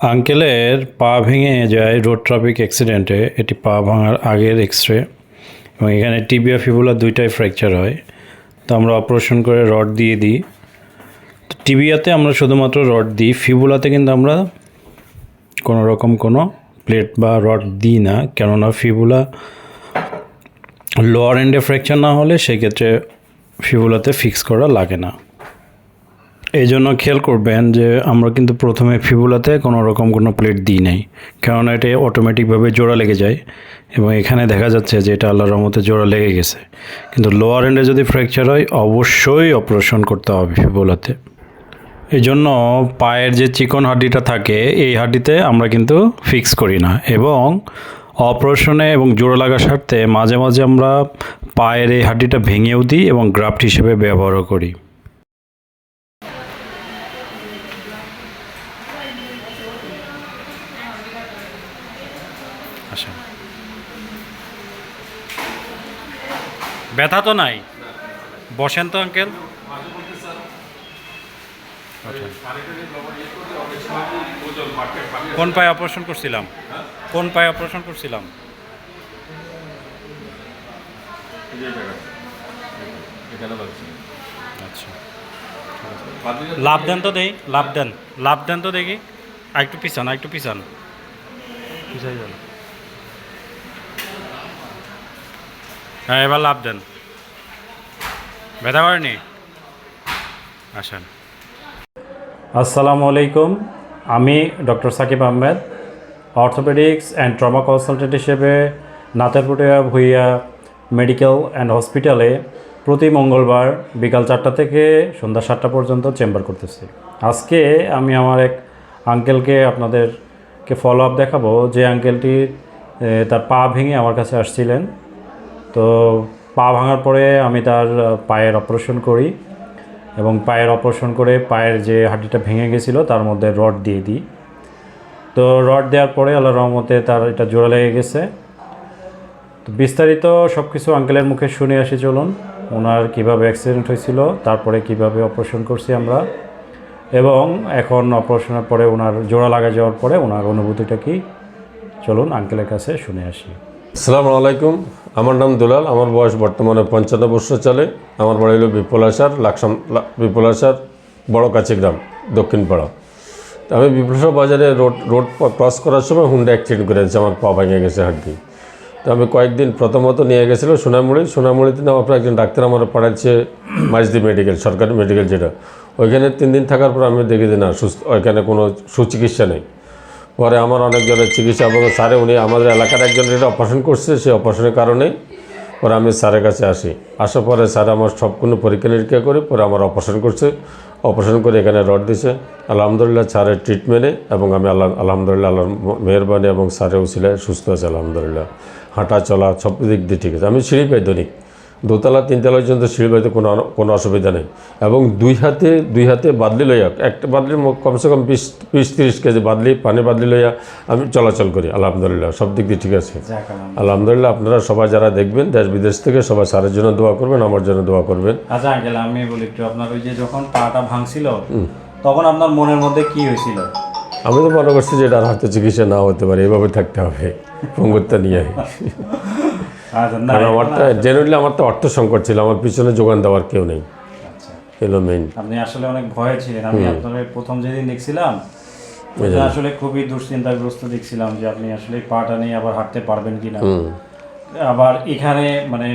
আঙ্কেলের পা ভেঙে যায় রোড ট্রাফিক অ্যাক্সিডেন্টে। এটি পা ভাঙার আগের এক্স রে এবং এখানে টিবিয়া ফিবুলা দুইটাই ফ্র্যাকচার হয়। তো আমরা অপারেশন করে রড দিয়ে দিই। টিবিয়াতে আমরা শুধুমাত্র রড দিই। ফিবুলাতে কিন্তু আমরা কোনো রকম কোনো প্লেট বা রড দিই না। কেননা ফিবুলা লোয়ার এন্ডে ফ্র্যাকচার না হলে সেক্ষেত্রে ফিবুলাতে ফিক্স করা লাগে না। এই জন্য খেয়াল করবেন যে আমরা কিন্তু প্রথমে ফিবুলাতে কোনো রকম কোনো প্লেট দিই নাই। কেননা এটা অটোমেটিকভাবে জোড়া লেগে যায় এবং এখানে দেখা যাচ্ছে যে এটা আল্লাহর রহমতে জোড়া লেগে গেছে। কিন্তু লোয়ার এন্ডে যদি ফ্র্যাকচার হয়, অবশ্যই অপারেশন করতে হবে ফিবুলাতে। এই জন্য পায়ের যে চিকন হাড্ডিটা থাকে, এই হাড্ডিতে আমরা কিন্তু ফিক্স করি না এবং অপারেশনে এবং জোড়া লাগার স্বার্থে মাঝে মাঝে আমরা পায়ের এই হাড্ডিটা ভেঙেও দিই এবং গ্রাফট হিসেবে ব্যবহারও করি আসেন ব্যথা তো নাই। বসেন তো, আঙ্কেল। কোন পায়ে অপারেশন করছিলাম? কোন পায়ে অপারেশন করছিলাম? আচ্ছা। লাভ দেন তো দেই লাভ দেন। লাভ দেন তো দেখি। আর একটু পিছান আর একটু পিছান। পিছাই যান। হ্যাঁ এবার লাভ দেন। ব্যথা করেনি? আসেন। আসসালামু আলাইকুম। আমি doctor Sakib Ahmed, orthopaedics and trauma consultant হিসেবে নাতেরপুটিয়া ভুইয়া মেডিকেল অ্যান্ড হসপিটালে প্রতি মঙ্গলবার বিকাল চারটা থেকে সন্ধ্যা সাতটা পর্যন্ত চেম্বার করতেছি। আজকে আমি আমার এক আঙ্কেলকে আপনাদেরকে ফলো আপ দেখাবো। যে আঙ্কেলটি তার পা ভেঙে আমার কাছে আসছিলেন। তো পা ভাঙার পরে আমি তার পায়ের অপারেশন করি এবং পায়ের অপারেশন করে পায়ের যে হাড্ডিটা ভেঙে গেছিল তার মধ্যে রড দিয়ে দিই। তো রড দেওয়ার পরে আল্লাহ রহমতে তার এটা জোড়া লেগে গেছে। তো বিস্তারিত সব কিছু আঙ্কেলের মুখে শুনে আসি, চলুন। ওনার কীভাবে অ্যাক্সিডেন্ট হয়েছিল, তারপরে কীভাবে অপারেশন করছি আমরা। এবং এখন অপারেশনের পরে ওনার জোড়া লাগা যাওয়ার পরে ওনার অনুভূতিটা কি? চলুন আঙ্কেলের কাছে শুনে আসি। আসসালামু আলাইকুম। আমার নাম দুলাল। আমার বয়স বর্তমানে পঞ্চান্ন বছর চলে। আমার বাড়ি হলো বিপুলাসার লাকসাম বিপুলাসার বড় কাছে গ্রাম, দক্ষিণ পাড়া। তো আমি বিপুলাসার বাজারে রোড রোড ক্রস করার সময় হুন্ডা অ্যাক্সিডেন্ট করেছে আমার পা ভেঙে গেছে হাড্ডি তো আমি কয়েকদিন প্রথমত নিয়ে গেছিল সোনামুড়ি। সোনামুড়িতে পর একজন ডাক্তার আমার পাঠাচ্ছে মাইজদি মেডিকেল, সরকারি মেডিকেল যেটা। ওইখানে তিন দিন থাকার পর আমি দেখি যে না, সুস্থ, ওইখানে কোনো সুচিকিৎসা নেই। পরে আমার অনেকজনের চিকিৎসা এবং স্যারে, উনি আমাদের এলাকার একজনের এটা অপারেশন করছে, সেই অপারেশনের কারণে পরে আমি স্যারের কাছে আসি। আসার পরে স্যার আমার সবগুলো পরীক্ষা নিরীক্ষা করে পরে আমার অপারেশন করছে। অপারেশন করে এখানে রড দিছে। আলহামদুলিল্লাহ, স্যারের ট্রিটমেন্টে এবং আমি আল্লাহ আলহামদুলিল্লাহ আল্লাহ মেহরবানি এবং স্যারের উচিলায় সুস্থ আছে, আলহামদুলিল্লাহ। হাঁটা চলা সব দিক দিয়ে ঠিক আছে। আমি সিঁড়ি পাই দৈনিক দোতলা তিনতলা পর্যন্ত সিঁড়ি পাইতে কোনো কোনো অসুবিধা নেই। এবং দুই হাতে দুই হাতে বাদলি লইয়া একটা বাদলি কমসে কম বিশ বিশ তিরিশ কেজি বাদলি পানি বাদলি লইয়া আমি চলাচল করি আলহামদুলিল্লাহ। সব দিক দিয়ে ঠিক আছে। আলহামদুলিল্লাহ। আপনারা সবাই যারা দেখবেন দেশ বিদেশ থেকে সবাই স্যারের জন্য দোয়া করবেন আমার জন্য দোয়া করবেন। আচ্ছা আঙ্কেল আমি বলি একটু আপনার ওই যে যখন পাটা ভাঙছিল তখন আপনার মনের মধ্যে কি হয়েছিল? আমি তো মনে করছি যে এটার হয়তো চিকিৎসা না হতে পারে এভাবে থাকতে হবে পঙ্গুত্ব নিয়ে। কারণ আমারটা তো অর্থ সংকট ছিল আমার পিছনে যোগান দেওয়ার কেউ নেই। আচ্ছা। এলো মেইন আপনি আসলে অনেক ভয়ে ছিলেন আমি আপনার প্রথম যেদিন দেখছিলাম আসলে খুবই দুশ্চিন্তাগ্রস্ত দেখছিলাম যে আপনি আসলে পাটা নিয়ে আবার হাঁটতে পারবেন কিনা। আবার এখানে মানে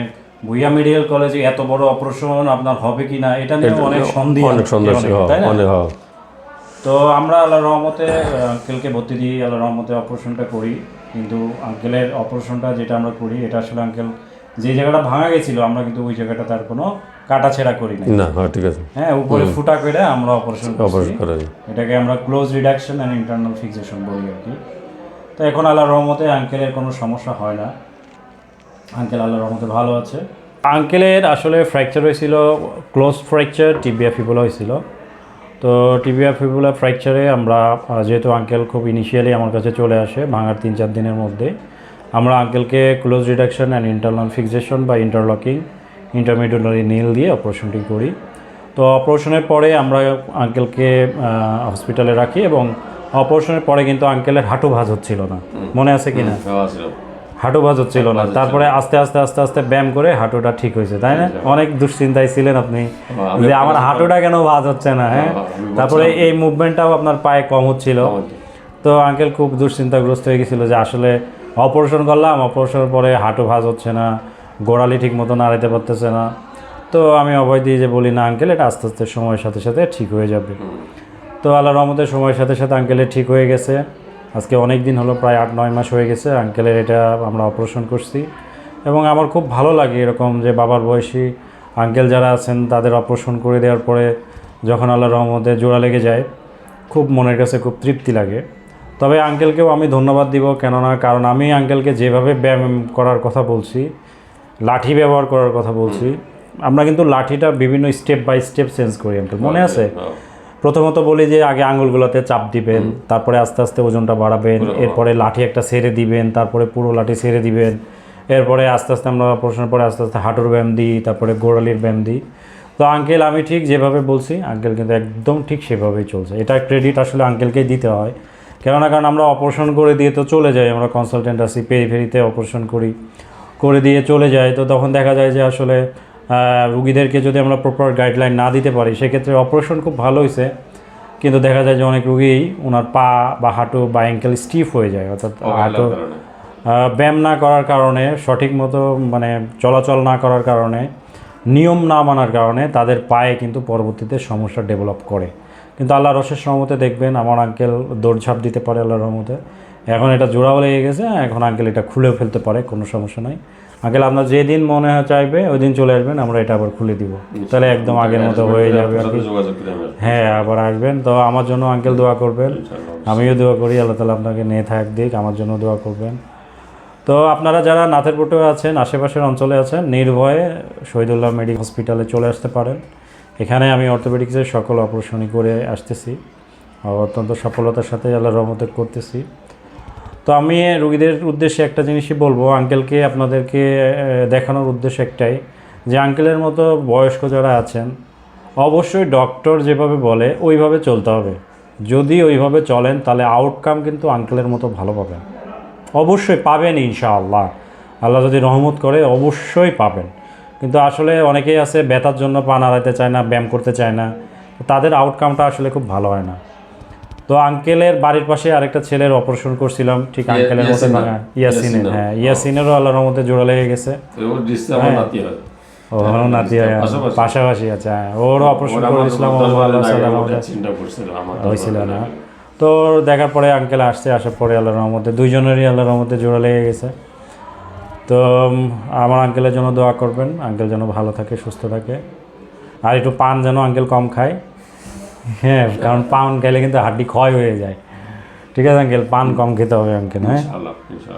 ভুইয়া মেডিকেল কলেজে এত বড় অপারেশন আপনার হবে কিনা এটা নিয়ে অনেক সন্দেহ অনেক সন্দেহ তাই না? অনেক হ্যাঁ। তো আমরা আল্লাহ রহমতে আঙ্কেলকে ভর্তি দিই আল্লাহ রহমতে অপারেশনটা করি। কিন্তু আঙ্কেলের অপারেশনটা যেটা আমরা করি এটা আসলে আঙ্কেল যে জায়গাটা ভাঙা গেছিল আমরা কিন্তু ওই জায়গাটা তার কোনো কাটা ছেঁড়া করি না না হ্যাঁ ঠিক আছে। হ্যাঁ উপরে ফুটা করে আমরা অপারেশন করছি। অপারেশন করা। এটাকে আমরা close reduction and internal fixation বলি আর কি। তো এখন আল্লাহ রহমতে আঙ্কেলের কোনো সমস্যা হয় না। আঙ্কেল আল্লাহ রহমতে ভালো আছে। আঙ্কেলের আসলে ফ্র্যাকচার হয়েছিল ক্লোজ ফ্র্যাকচার টিবিয়া ফিবুলা হয়েছিল। তো টিবিয়া ফিবুলা ফ্র্যাকচারে আমরা যেহেতু আঙ্কেল খুব ইনিশিয়ালি আমার কাছে চলে আসে ভাঙার তিন চার দিনের মধ্যে আমরা আঙ্কেলকে close reduction and internal fixation বা ইন্টারলকিং ইন্টারমিডিয়েটারি নীল দিয়ে অপারেশনটি করি। তো অপারেশনের পরে আমরা আঙ্কেলকে হসপিটালে রাখি এবং অপারেশনের পরে কিন্তু আঙ্কেলের হাঁটু ভাঁজ হচ্ছিল না। মনে আছে কি না হাঁটু ভাঁজ হচ্ছিল না। তারপরে আস্তে আস্তে আস্তে আস্তে ব্যায়াম করে হাঁটুটা ঠিক হয়েছে তাই না? অনেক দুশ্চিন্তায় ছিলেন আপনি। যে আমার হাঁটুটা কেন ভাঁজ হচ্ছে না হ্যাঁ? তারপরে এই মুভমেন্টটাও আপনার পায়ে কম হচ্ছিল। তো আঙ্কেল খুব দুশ্চিন্তাগ্রস্ত হয়ে গেছিল যে আসলে অপারেশন করলাম অপারেশনের পরে হাঁটু ভাঁজ হচ্ছে না গোড়ালি ঠিক মতো নাড়াইতে পারতেছে না। তো আমি অভয় দিয়ে যে বলি না আঙ্কেল এটা আস্তে আস্তে সময়ের সাথে সাথে ঠিক হয়ে যাবে। তো আল্লাহ রহমতের সময়ের সাথে সাথে আঙ্কেলের ঠিক হয়ে গেছে। আজকে অনেক দিন হলো প্রায় আট নয় মাস হয়ে গেছে আঙ্কেলের এটা আমরা অপারেশন করছি। এবং আমার খুব ভালো লাগে এরকম যে বাবার বয়সী আঙ্কেল যারা আছেন তাদের অপারেশন করে দেওয়ার পরে যখন আল্লাহ রহমতে জোড়া লেগে যায় খুব মনের কাছে খুব তৃপ্তি লাগে। তবে আঙ্কেলকেও আমি ধন্যবাদ দিব কেননা কারণ আমি আঙ্কেলকে যেভাবে ব্যায়াম করার কথা বলছি লাঠি ব্যবহার করার কথা বলছি আমরা কিন্তু লাঠিটা বিভিন্ন স্টেপ বাই স্টেপ চেঞ্জ করি আঙ্কেল মনে আছে? প্রথমত বলি যে আগে আঙুলগুলোতে চাপ দিবেন তারপরে আস্তে আস্তে ওজনটা বাড়াবেন এরপরে লাঠি একটা ছেড়ে দিবেন তারপরে পুরো লাঠি ছেড়ে দিবেন এরপরে আস্তে আস্তে আমরা প্রশ্নের পরে আস্তে আস্তে হাঁটুর ব্যায়াম দিই তারপরে গোড়ালির ব্যায়াম দিই। তো আঙ্কেল আমি ঠিক যেভাবে বলছি আঙ্কেল কিন্তু একদম ঠিক সেভাবেই চলছে। এটা ক্রেডিট আসলে আঙ্কেলকেই দিতে হয়। কেননা কারণ আমরা অপারেশন করে দিয়ে তো চলে যাই আমরা কনসালটেন্ট আসি পেরি পেরিফেরিতে অপারেশন করি করে দিয়ে চলে যাই। তো তখন দেখা যায় যে আসলে রুগীদেরকে যদি আমরা প্রপার গাইডলাইন না দিতে পারি সেক্ষেত্রে অপারেশন খুব ভালো হয়েছে কিন্তু দেখা যায় যে অনেক রুগীই ওনার পা বা হাঁটু বা অ্যাঙ্কেল স্টিফ হয়ে যায় অর্থাৎ হাঁটু ব্যায়াম না করার কারণে সঠিক মতো মানে চলাচল না করার কারণে নিয়ম না মানার কারণে তাদের পায়ে কিন্তু পরবর্তীতে সমস্যা ডেভেলপ করে। কিন্তু আল্লাহ রসের রহমতে দেখবেন আমার আঙ্কেল দৌড়ঝাঁপ দিতে পারে আল্লাহর রহমতে। এখন এটা জোড়াও লেগে গেছে এখন আঙ্কেল এটা খুলেও ফেলতে পারে কোনো সমস্যা নাই। আঙ্কেল আপনার যেদিন মনে হয় চাইবে ওই দিন চলে আসবেন আমরা এটা আবার খুলে দিব। তাহলে একদম আগের মতো হয়ে যাবে করে আমি হ্যাঁ আবার আসবেন। তো আমার জন্য আঙ্কেল দোয়া করবেন। আমিও দোয়া করি আল্লাহ তালা আপনাকে নিয়ে থাক দিক আমার জন্য দোয়া করবেন। তো আপনারা যারা নাথের নাথেরপুটে আছেন আশেপাশের অঞ্চলে আছেন নির্ভয়ে শহীদুল্লাহ মেডিকেল হসপিটালে চলে আসতে পারেন। এখানে আমি অর্থোপেডিক্সের সকল অপারেশনই করে আসতেছি। অত্যন্ত সফলতার সাথে আল্লাহ রহমতে করতেছি। তো আমি রুগীদের উদ্দেশ্যে একটা জিনিসই বলব। আঙ্কেলকে আপনাদেরকে দেখানোর উদ্দেশ্য একটাই যে আঙ্কেলের মতো বয়স্ক যারা আছেন, অবশ্যই ডক্টর যেভাবে বলে, ওইভাবে চলতে হবে। যদি ওইভাবে চলেন, তাহলে আউটকাম কিন্তু আঙ্কেলের মতো ভালো পাবেন। অবশ্যই পাবেন ইনশাআল্লাহ। আল্লাহ যদি রহমত করে, অবশ্যই পাবেন। কিন্তু আসলে অনেকেই আছে, ব্যথার জন্য পা নাড়াতে চায় না, ব্যায়াম করতে চায় না। তাদের আউটকামটা আসলে খুব ভালো হয় না। তো আঙ্কেলের বাড়ির পাশে আরেকটা ছেলের অপারেশন করছিলাম ঠিক আঙ্কেলের মতো ইয়াসিনের? হ্যাঁ ইয়াসিনেরও আল্লাহর রহমতে জোড়া লেগে গেছে। হয়। ও ওরও নাতি হয়, পাশাপাশি। আছে হ্যাঁ ওরও অপারেশন ওরা করে আমার দিয়েছিলাম ও দশ বারের আল্লাহ আগে সাল্লাহ ওটা চিন্তা করছিল আমার হয়েছিল না। তো দেখার পরে আঙ্কেল আসছে আসার পরে আল্লাহর রহমতে দুইজনেরই আল্লাহর রহমতে জোড়া লেগে গেছে। তো আমার আঙ্কেলের জন্য দোয়া করবেন আঙ্কেল যেন ভালো থাকে সুস্থ থাকে। আর একটু পান যেন আঙ্কেল কম খায়। হ্যাঁ কারণ পান খেলে কিন্তু হাড্ডি ক্ষয় হয়ে যায়। ঠিক আছে আঙ্কেল? পান কম খেতে হবে আঙ্কেল হ্যাঁ?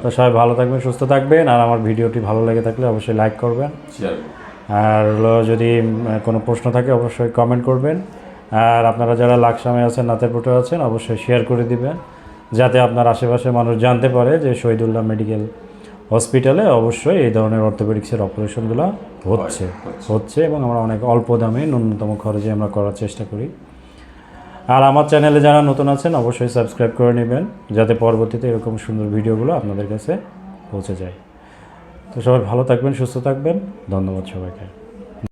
তো সবাই ভালো থাকবেন সুস্থ থাকবেন আর আমার ভিডিওটি ভালো লেগে থাকলে অবশ্যই লাইক করবেন। আর হলো যদি কোনো প্রশ্ন থাকে অবশ্যই কমেন্ট করবেন। আর আপনারা যারা লাকসামে আছেন নাতেরপুটে আছেন অবশ্যই শেয়ার করে দিবেন। যাতে আপনার আশেপাশে মানুষ জানতে পারে যে শহীদুল্লাহ মেডিকেল হসপিটালে অবশ্যই এই ধরনের অর্থোপেডিক্সের অপারেশনগুলো হচ্ছে। হচ্ছে এবং আমরা অনেক অল্প দামে ন্যূনতম খরচে আমরা করার চেষ্টা করি। আর আমার চ্যানেলে যারা নতুন আছেন, অবশ্যই সাবস্ক্রাইব করে নেবেন, যাতে পরবর্তীতে এরকম সুন্দর ভিডিওগুলো আপনাদের কাছে পৌঁছে যায়। তো সবাই ভালো থাকবেন, সুস্থ থাকবেন। ধন্যবাদ সবাইকে।